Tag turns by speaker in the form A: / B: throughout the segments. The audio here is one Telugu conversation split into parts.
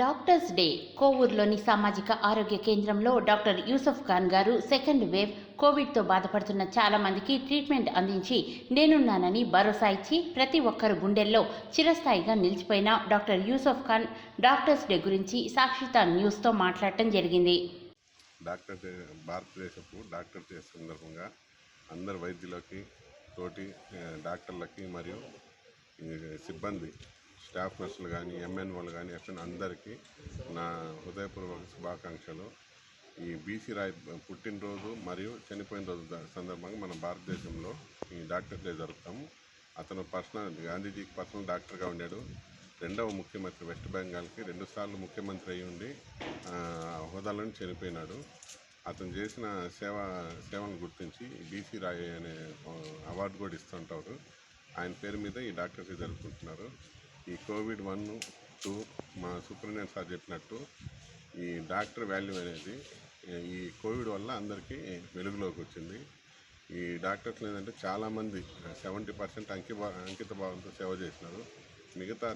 A: Doctors day. కోవూరులోని సామాజిక ఆరోగ్య కేంద్రంలో డాక్టర్ యూసఫ్ ఖాన్ గారు సెకండ్ వేవ్ కోవిడ్తో బాధపడుతున్న చాలా మందికి ట్రీట్మెంట్ అందించి నేనున్నానని భరోసా ఇచ్చి ప్రతి ఒక్కరు గుండెల్లో చిరస్థాయిగా నిలిచిపోయిన doctor Yusuf Khan doctors day గురించి సాక్షిత న్యూస్తో మాట్లాడటం జరిగింది.
B: డాక్టర్ భారతదేశపు డాక్టర్ డే సందర్భంగా అందరు వైద్యులకి తోటి డాక్టర్లకి మరియు సిబ్బంది స్టాఫ్ నర్సులు కానీ ఎంఎన్ఓలు కానీ ఎఫ్ఎన్ అందరికీ నా హృదయపూర్వక శుభాకాంక్షలు. ఈ బీసీ రాయ్ పుట్టినరోజు మరియు చనిపోయిన రోజు సందర్భంగా మన భారతదేశంలో ఈ డాక్టర్ డే జరుపుతాము. అతను పర్సనల్ గాంధీజీకి పర్సనల్ డాక్టర్గా ఉండాడు. రెండవ ముఖ్యమంత్రి వెస్ట్ బెంగాల్కి రెండుసార్లు ముఖ్యమంత్రి అయి ఉండి హోదాలను చనిపోయినాడు. అతను చేసిన సేవ సేవను గుర్తించి బీసీ రాయ్ అనే అవార్డు కూడా ఇస్తుంటారు ఆయన పేరు మీద ఈ డాక్టర్కి జరుపుకుంటున్నారు. ఈ కోవిడ్ వన్ టూ మా సూపరింటెండెంట్ సార్ చెప్పినట్టు ఈ డాక్టర్ వాల్యూ అనేది ఈ కోవిడ్ వల్ల అందరికీ వెలుగులోకి వచ్చింది. ఈ డాక్టర్స్ ఏంటంటే చాలామంది సెవెంటీ పర్సెంట్ అంకి అంకిత భావంతో సేవ చేసినారు. మిగతా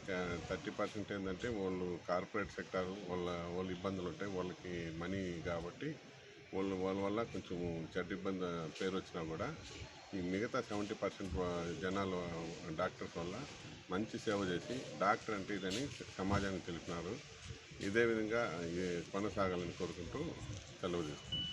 B: థర్టీ పర్సెంట్ ఏంటంటే వాళ్ళు కార్పొరేట్ సెక్టార్ వాళ్ళ వాళ్ళ ఇబ్బందులు ఉంటాయి వాళ్ళకి మనీ కాబట్టి వాళ్ళు వాళ్ళ వల్ల కొంచెం చెడ్డ ఇబ్బంది పేరు వచ్చినా కూడా ఈ మిగతా సెవెంటీ పర్సెంట్ జనాలు డాక్టర్స్ వల్ల మంచి సేవ చేసి డాక్టర్ అంటే ఇదని సమాజానికి తెలిపినారు. ఇదే విధంగా కొనసాగాలని కోరుకుంటూ సెలవు తీసుకుంటాను